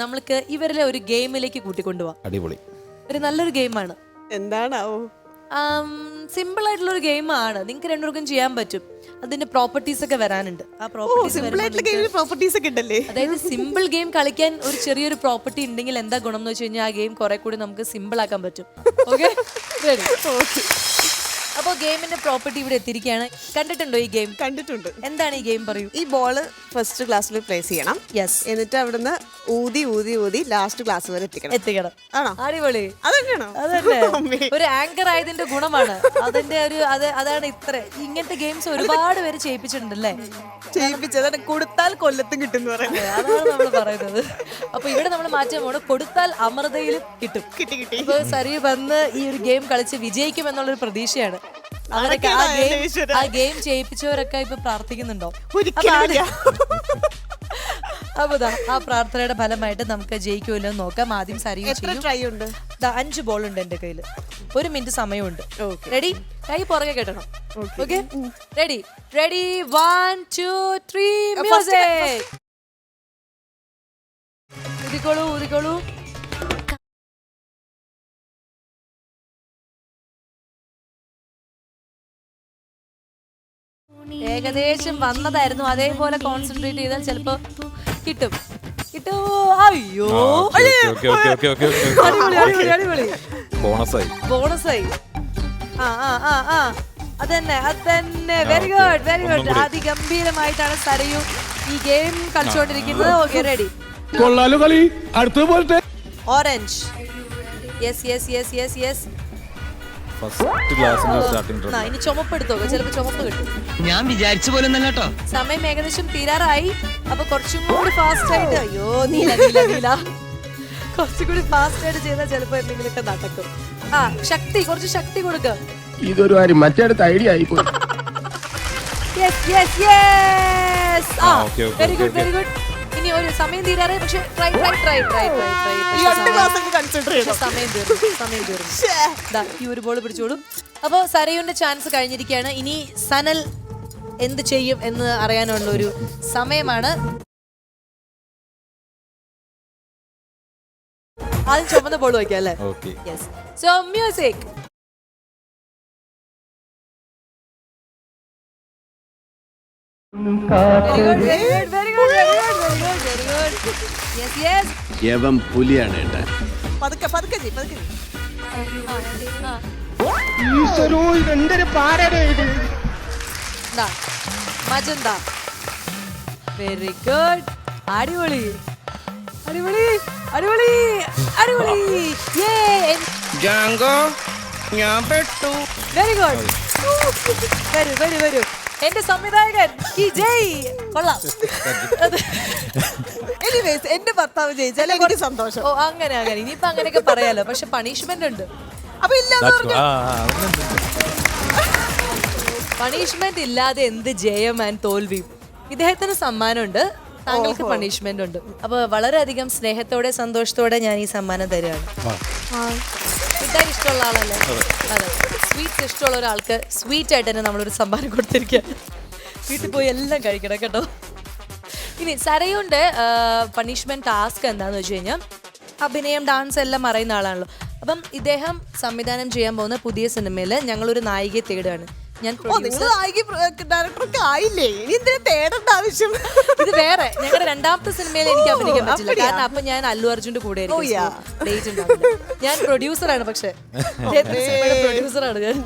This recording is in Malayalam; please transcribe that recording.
നമ്മൾക്ക് ഇവരിലെ ഒരു ഗെയിമിലേക്ക് കൂട്ടിക്കൊണ്ടുപോവാം. അടിപൊളി. ഒരു നല്ലൊരു ഗെയിമാണ്. എന്താണാവോ? സിമ്പിൾ ആയിട്ടുള്ള ഒരു ഗെയിമാണ്. നിങ്ങൾക്ക് രണ്ടുപേർക്കും ചെയ്യാൻ പറ്റും. അതിന്റെ പ്രോപ്പർട്ടീസ് ഒക്കെ വരാനുണ്ട്. ആ പ്രോപ്പർട്ടീസ് സിമ്പിൾ ആയിട്ടുള്ള ഗെയിമിന് പ്രോപ്പർട്ടീസ് ഒക്കെ ഉണ്ടല്ലേ? അതായത് സിമ്പിൾ ഗെയിം കളിക്കാൻ ഒരു ചെറിയൊരു പ്രോപ്പർട്ടി ഉണ്ടെങ്കിൽ എന്താ ഗുണം എന്ന് വെച്ച് കഴിഞ്ഞാൽ ആ ഗെയിം കുറെ കൂടി നമുക്ക് സിമ്പിൾ ആക്കാൻ പറ്റും. ഓക്കെ അപ്പോൾ ഗെയിമിന്റെ പ്രോപ്പർട്ടി ഇവിടെ എത്തിയിരിക്കുകയാണ്. കണ്ടിട്ടുണ്ടോ ഈ ഗെയിം? കണ്ടിട്ടുണ്ട്. എന്താണ് ഈ ഗെയിം പറയൂ? ഈ ബോൾ ഫസ്റ്റ് ക്ലാസ്സിൽ പ്ലേസ് ചെയ്യണം. യെസ് എന്നിട്ട് അവിടുന്ന് ഊതി ഊതി ഊതി ലാസ്റ്റ് ക്ലാസ് വരെ എത്തിക്കണം. എത്തിക്കണം. ആണോ? അടിപൊളി. അതന്നെയാണോ? അതന്നെ. ഒരു ആങ്കർ ആയതിന്റെ ഗുണമാണ്. അതിന്റെ ഒരു അത് അതാണ് ഇത്ര. ഇങ്ങനത്തെ ഗെയിംസ് ഒരുപാട് പേര് ചെയ്യിപ്പിച്ചിട്ടുണ്ടല്ലേ? ചെയ്യിപ്പിച്ചത് കൊടുത്താൽ കൊല്ലത്തും കിട്ടും പറയുന്നത്. അതാണ് നമ്മൾ പറയുന്നത്. അപ്പൊ ഇവിടെ നമ്മൾ മാറ്റാൻ പോണ് കൊടുത്താൽ അമൃതയിലും കിട്ടും. കിട്ടി കിട്ടി. അപ്പൊ സരി വന്ന് ഈ ഒരു ഗെയിം കളിച്ച് വിജയിക്കും എന്നുള്ളൊരു പ്രതീക്ഷയാണ്. അവരൊക്കെ ആ ഗെയിം? ആ ഗെയിം ചെയ്യിപ്പിച്ചവരൊക്കെ ഇപ്പൊ പ്രാർത്ഥിക്കുന്നുണ്ടോ? അപ്പൊ ആ പ്രാർത്ഥനയുടെ ഫലമായിട്ട് നമുക്ക് ജയിക്കുമല്ലോ എന്ന് നോക്കാം. ആദ്യം സരിയും അഞ്ച് ബോൾ ഉണ്ട് എന്റെ കയ്യിൽ ഒരു മിനിറ്റ് സമയമുണ്ട്. റെഡി കൈ പുറകെ കെട്ടണം. Okay ready ready one two three music ഉദിക്കോളൂ ഊതിക്കോളൂ. ഏകദേശം വന്നതായിരുന്നു. അതേപോലെ കോൺസെൻട്രേറ്റ് ചെയ്താൽ ചിലപ്പോ കിട്ടും. കിട്ടുമോ അയ്യോ. ഓക്കെ ഓക്കെ ഓക്കെ ഓക്കെ അടിപൊളി അടിപൊളി അടിപൊളി. ബോണസായി. ബോണസായി. ആ ആ ആ ആ. അതന്നെ അതന്നെ. Very good very good. അതിഗംഭീരമായിട്ടാണ് Sarayu ഈ ഗെയിം കളിച്ചുകൊണ്ടിരിക്കുന്നത്. ഓക്കെ റെഡി കൊള്ളാലോ കളി. അടുത്തത് പോലത്തെ orange yes yes yes yes yes first ക്ലാസ്സിന്റെ സ്റ്റാർട്ടിംഗ് ആ ഇനി ചുമപ്പ് ചിലപ്പോ ചുമപ്പ് കിട്ടും. ഞാൻ വിചാരിച്ച പോലെ ഒന്നല്ല കേട്ടോ സമയം ഏകദേശം തീരാറായി. അപ്പൊ കുറച്ചും കൂടി ഫാസ്റ്റ് ആയിട്ട് അയ്യോ നീല നീല നീല. കുറച്ചുകൂടി ഫാസ്റ്റ് ആയിട്ട് ചെയ്താൽ ചിലപ്പോ എന്തെങ്കിലുമൊക്കെ നടക്കും. ആ ശക്തി കുറച്ച് ശക്തി കൊടുക്ക. ഇതൊരു കാര്യം മറ്റേടത്ത് ഐഡിയ ആയി യെസ് യെസ് യെസ് ആ ആ, okay, okay, very good very good ഇനി ഒരു സമയം തീരാറ് പക്ഷെ try try try try try consider ചെയ്യണം സമയം തീർന്നു സമയം തീർന്നു. ഈ ഒരു ബോൾ പിടിച്ചോളൂ. അപ്പോൾ സരയുന്റെ ചാൻസ് കഴിഞ്ഞിരിക്കുകയാണ്. ഇനി സനൽ എന്ത് ചെയ്യും എന്ന് അറിയാനുള്ള ഒരു സമയമാണ്. ആദ്യം ചുമന്ന ബോൾ വയ്ക്കാം അല്ലേ? So music very good very good very good very good very good very good yes yes യവം പുലിയാണ് ഏട്ടാ. പതുക്കെ പതുക്കെ ചെയ് പതുക്കെ ഈശ്വരോ ഇത്? മജന്ത വെരി ഗുഡ് അടിപൊളി. അടിപൊളി അടിപൊളി അടിപൊളി. ജാങ്കോ ഞാൻ പെട്ടു. വെരി ഗുഡ് വരൂ വരൂ വരൂ. എന്റെ സംവിധായകൻ ഈ ജയ് കൊള്ളാം. Anyways, എന്റെ ഭർത്താവ് ജയിച്ചാൽ എനിക്ക് സന്തോഷം. ഓ അങ്ങനെ അങ്ങനെ. ഇനിയിപ്പോ അങ്ങനെയൊക്കെ പറയാലോ. പക്ഷെ പണിഷ്മെന്റ് ഉണ്ട്. അപ്പൊ ഇല്ല പണിഷ്മെന്റ് ഇല്ലാതെ എന്ത് ജയം ആൻഡ് തോൽവിയും ഇദ്ദേഹത്തിന് സമ്മാനമുണ്ട്. താങ്കൾക്ക് പണിഷ്മെന്റ് ഉണ്ട്. അപ്പൊ വളരെയധികം സ്നേഹത്തോടെ സന്തോഷത്തോടെ ഞാൻ ഈ സമ്മാനം തരുകയാണ്. മിഠായി ഇഷ്ടമുള്ള ആളല്ലേ? അതെ. സ്വീറ്റ്സ് ഇഷ്ടമുള്ള ഒരാൾക്ക് സ്വീറ്റ് ആയിട്ട് തന്നെ നമ്മളൊരു സമ്മാനം കൊടുത്തിരിക്കുക. വീട്ടിൽ പോയി എല്ലാം കഴിക്കണം കേട്ടോ. ഇനി സരയുണ്ട് പണിഷ്മെന്റ് ടാസ്ക് എന്താന്ന് വെച്ച് കഴിഞ്ഞാൽ അഭിനയം ഡാൻസ് എല്ലാം അറിയുന്ന ആളാണല്ലോ. അപ്പം ഇദ്ദേഹം സംവിധാനം ചെയ്യാൻ പോകുന്ന പുതിയ സിനിമയിൽ ഞങ്ങളൊരു നായികയെ തേടുകയാണ്. ഞാൻ ഓ ഡയറക്ടറൊക്കെ ആയില്ലേ? ഇനി എന്തിനാ തേടേണ്ട ആവശ്യം? ഇത് വേറെ. ഞങ്ങളുടെ രണ്ടാമത്തെ സിനിമയിൽ എനിക്ക് അഭിനയിക്കാൻ പറ്റില്ല. അപ്പടിയാ? കാരണം അപ്പൊ ഞാൻ അല്ലു അർജുന്റെ കൂടെ ഓ, യാ. ഡേറ്റ് ഉണ്ടാവില്ല. ഞാൻ പ്രൊഡ്യൂസറാണ് പക്ഷേ. പ്രൊഡ്യൂസറാണ് ഞാൻ.